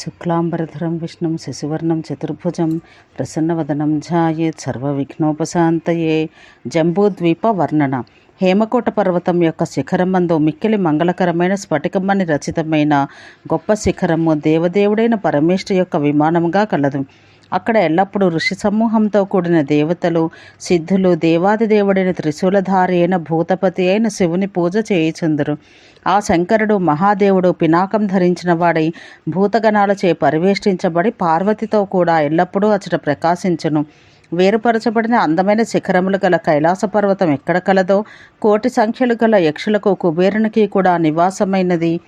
శుక్లాంబరధరం విష్ణుం శశివర్ణం చతుర్భుజం ప్రసన్నవదనం ఝాయేత్ సర్వవిఘ్నోపశాంతయే జంబూద్వీప వర్ణన హేమకోట పర్వతం యొక్క శిఖరమందు మిక్కిలి మంగళకరమైన స్ఫటికమని రచితమైన గొప్ప శిఖరము దేవదేవుడైన పరమేష్ఠ యొక్క విమానముగా కలదు. అక్కడ ఎల్లప్పుడూ ఋషి సమూహంతో కూడిన దేవతలు సిద్ధులు దేవాది దేవుడైన త్రిశూలధారి అయిన భూతపతి అయిన శివుని పూజ చేయుచుందరు. ఆ శంకరుడు మహాదేవుడు పినాకం ధరించిన వాడై భూతగణాలచే పరివేష్టించబడి పార్వతితో కూడా ఎల్లప్పుడూ అచట ప్రకాశించును. వేరుపరచబడిన అందమైన శిఖరములు గల కైలాస పర్వతం ఎక్కడ కలదో కోటి సంఖ్యలు గల యక్షులకు కుబేరునికి కూడా నివాసమైనది.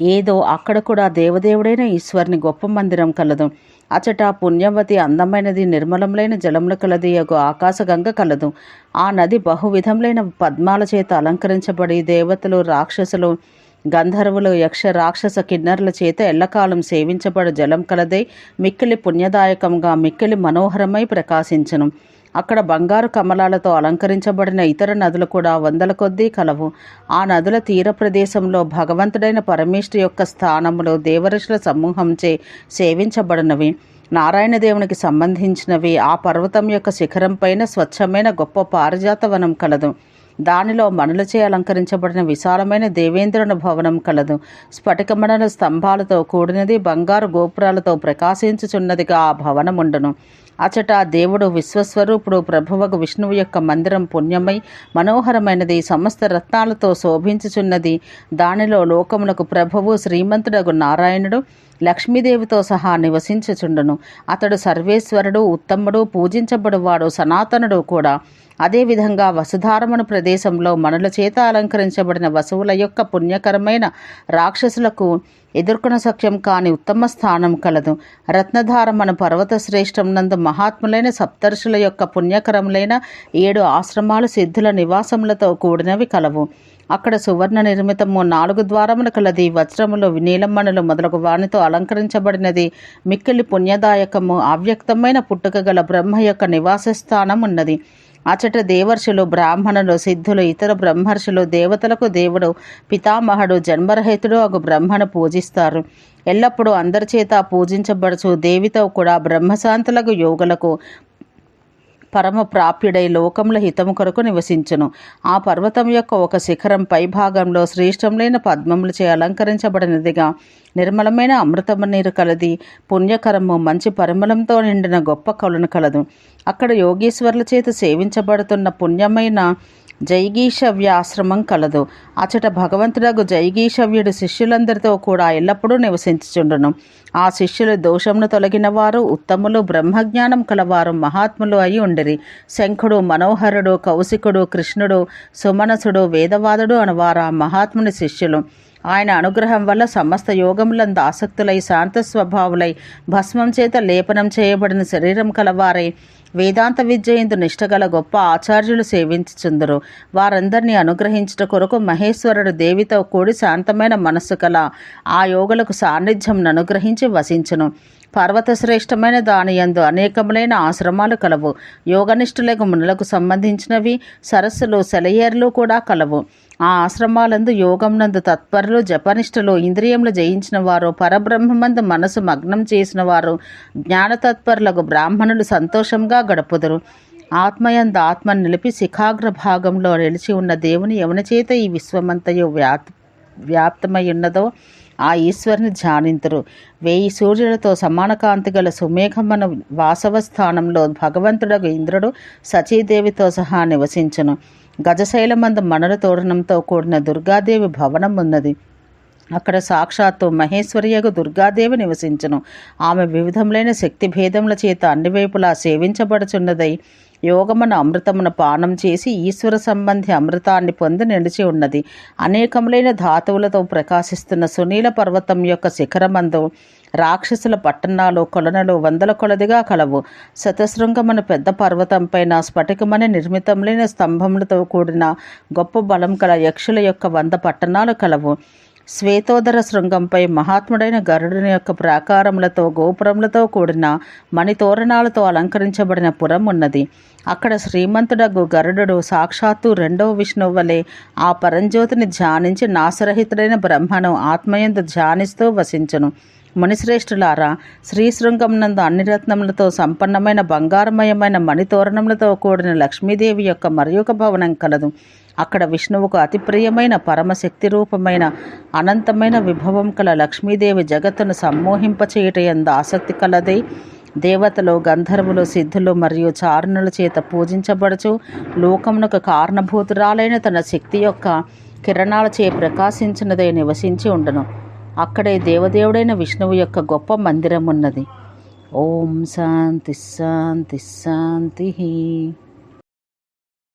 ఏదో అక్కడ కూడా దేవదేవుడైన ఈశ్వరుని గొప్ప మందిరం కలదు. అచట పుణ్యవతి అందమైనది నిర్మలములైన జలముల కలది యొక్క ఆకాశగంగ కలదు. ఆ నది బహువిధములైన పద్మాల చేత అలంకరించబడి దేవతలు రాక్షసులు గంధర్వులు యక్ష రాక్షస కిన్నరుల చేత ఎల్లకాలం సేవించబడు జలం కలదై మిక్కిలి పుణ్యదాయకంగా మిక్కిలి మనోహరమై ప్రకాశించను. అక్కడ బంగారు కమలాలతో అలంకరించబడిన ఇతర నదులు కూడా వందల కొద్దీ కలవు. ఆ నదుల తీర ప్రదేశంలో భగవంతుడైన పరమేష్ఠు యొక్క స్థానములు దేవరుషుల సమూహంచే సేవించబడినవి. నారాయణ దేవునికి సంబంధించినవి. ఆ పర్వతం యొక్క శిఖరం పైన స్వచ్ఛమైన గొప్ప పారిజాత వనం కలదు. దానిలో మణులచే అలంకరించబడిన విశాలమైన దేవేంద్రుని భవనం కలదు. స్ఫటికమణల స్తంభాలతో కూడినది బంగారు గోపురాలతో ప్రకాశించుచున్నదిగా ఆ భవనముండును. అచట దేవుడు విశ్వస్వరూపుడు ప్రభువకు విష్ణువు యొక్క మందిరం పుణ్యమై మనోహరమైనది సమస్త రత్నాలతో శోభించుచున్నది. దానిలో లోకములకు ప్రభువు శ్రీమంతుడగు నారాయణుడు లక్ష్మీదేవితో సహా నివసించుచుండును. అతడు సర్వేశ్వరుడు ఉత్తముడు పూజించబడువాడు సనాతనుడు కూడా. అదేవిధంగా వసుధారమణ ప్రదేశంలో మనుల చేత అలంకరించబడిన వసువుల యొక్క పుణ్యకరమైన రాక్షసులకు ఎదుర్కొన సఖ్యం కాని ఉత్తమ స్థానం కలదు. రత్నధారమణ పర్వత శ్రేష్టం నందు మహాత్ములైన సప్తర్షుల యొక్క పుణ్యకరములైన ఏడు ఆశ్రమాలు సిద్ధుల నివాసములతో కూడినవి కలవు. అక్కడ సువర్ణ నిర్మితము నాలుగు ద్వారములు కలది. వజ్రములు వినీలమ్మనులు మొదలగు వానితో అలంకరించబడినది. మిక్కిలి పుణ్యదాయకము అవ్యక్తమైన పుట్టుక గల బ్రహ్మ యొక్క నివాస స్థానం ఉన్నది అచట దేవర్షులు బ్రాహ్మణులు సిద్ధులు ఇతర బ్రహ్మర్షులు దేవతలకు దేవుడు పితామహుడు జన్మరహితుడు ఒక బ్రహ్మను పూజిస్తారు. ఎల్లప్పుడూ అందరి చేత పూజించబడుచు దేవితో కూడా బ్రహ్మశాంతులకు యోగులకు పరమ ప్రాప్యుడై లోకముల హితము కొరకు నివసించును. ఆ పర్వతం యొక్క ఒక శిఖరం పై భాగంలో శ్రేష్టములైన పద్మములచే అలంకరించబడినదిగా నిర్మలమైన అమృతము నీరు కలది పుణ్యకరము మంచి పరిమళంతో నిండిన గొప్ప కలను కలదు. అక్కడ యోగీశ్వర్ల చేత సేవించబడుతున్న పుణ్యమైన జైగీషవ్య ఆశ్రమం కలదు. అచట భగవంతుడగు జైగీషవ్యుడు శిష్యులందరితో కూడా ఎల్లప్పుడూ నివసించుచుండును. ఆ శిష్యులు దోషమును తొలగినవారు ఉత్తములు బ్రహ్మజ్ఞానం కలవారు మహాత్ములు అయి ఉండిరి. శంఖుడు మనోహరుడు కౌశికుడు కృష్ణుడు సుమనసుడు వేదవాదుడు అనవారు ఆ మహాత్ముని శిష్యులు. ఆయన అనుగ్రహం వల్ల సమస్త యోగములందు ఆసక్తులై శాంత స్వభావులై భస్మం చేత లేపనం చేయబడిన శరీరం కలవారై వేదాంత విద్య ఎందు నిష్టగల గొప్ప ఆచార్యులు సేవించుచుందరు. వారందరినీ అనుగ్రహించుట కొరకు మహేశ్వరుడు దేవితో కూడి శాంతమైన మనస్సు కల ఆ యోగులకు సాన్నిధ్యం అనుగ్రహించి వసించును. పర్వత శ్రేష్టమైన దాని యందు అనేకములైన ఆశ్రమాలు కలవు. యోగనిష్ఠులకు మునులకు సంబంధించినవి సరస్సులు సెలయేర్లు కూడా కలవు. ఆ ఆశ్రమాలందు యోగంనందు తత్పరులు జపనిష్టలో ఇంద్రియములు జయించిన వారు పరబ్రహ్మమందు మనసు మగ్నం చేసిన వారు జ్ఞానతత్పరులకు బ్రాహ్మణులు సంతోషంగా గడుపుదురు. ఆత్మయందు ఆత్మను నిలిపి శిఖాగ్ర భాగంలో నిలిచి ఉన్న దేవుని ఎవని చేత ఈ విశ్వమంతయు వ్యాప్ వ్యాప్తమై ఉన్నదో ఆ ఈశ్వరుని ధ్యానింతురు. వేయి సూర్యులతో సమానకాంతి గల సుమేఘమన వాసవ స్థానంలో భగవంతుడకు ఇంద్రుడు సచీదేవితో సహా నివసించును. గజశైలమంద మణుల తోరణంతో కూడిన దుర్గాదేవి భవనం ఉన్నది. అక్కడ సాక్షాత్తు మహేశ్వరియగు దుర్గాదేవి నివసించను. ఆమె వివిధములైన శక్తి భేదముల చేత అన్ని వైపులా సేవించబడుచున్నదై యోగమున అమృతమున పానం చేసి ఈశ్వర సంబంధి అమృతాన్ని పొంది నిలిచి ఉన్నది. అనేకములైన ధాతువులతో ప్రకాశిస్తున్న సునీల పర్వతం యొక్క శిఖరమందు రాక్షసుల పట్టణాలు కొలనలు వందల కొలదిగా కలవు. శతశృంగమన పెద్ద పర్వతంపైన స్ఫటికమని నిర్మితములైన స్తంభములతో కూడిన గొప్ప బలం కల యక్షుల యొక్క వంద పట్టణాలు కలవు. శ్వేతోదర శృంగంపై మహాత్ముడైన గరుడుని యొక్క ప్రాకారములతో గోపురములతో కూడిన మణితోరణాలతో అలంకరించబడిన పురం ఉన్నది. అక్కడ శ్రీమంతుడగు గరుడు సాక్షాత్తు రెండవ విష్ణువు వలె ఆ పరంజ్యోతిని ధ్యానించి నాశరహితుడైన బ్రహ్మను ఆత్మయందు ధ్యానిస్తూ వసించను. మునిశ్రేష్ఠులారా శ్రీశృంగం నందు అన్ని రత్నములతో సంపన్నమైన బంగారమయమైన మణితోరణములతో కూడిన లక్ష్మీదేవి యొక్క మరి భవనం కలదు. అక్కడ విష్ణువుకు అతి ప్రియమైన పరమశక్తి రూపమైన అనంతమైన విభవం కల లక్ష్మీదేవి జగత్తును సమ్మోహింపచేయటయందు ఆసక్తి కలదై. దేవతలు గంధర్వులు సిద్ధులు మరియు చారణుల చేత పూజించబడుచు లోకమునకు కారణభూతురాలైన తన శక్తి యొక్క కిరణాలచే ప్రకాశించినదై నివసించి ఉండను. అక్కడే దేవదేవుడైన విష్ణువు యొక్క గొప్ప మందిరం ఉన్నది ఓం శాంతి శాంతి శాంతి.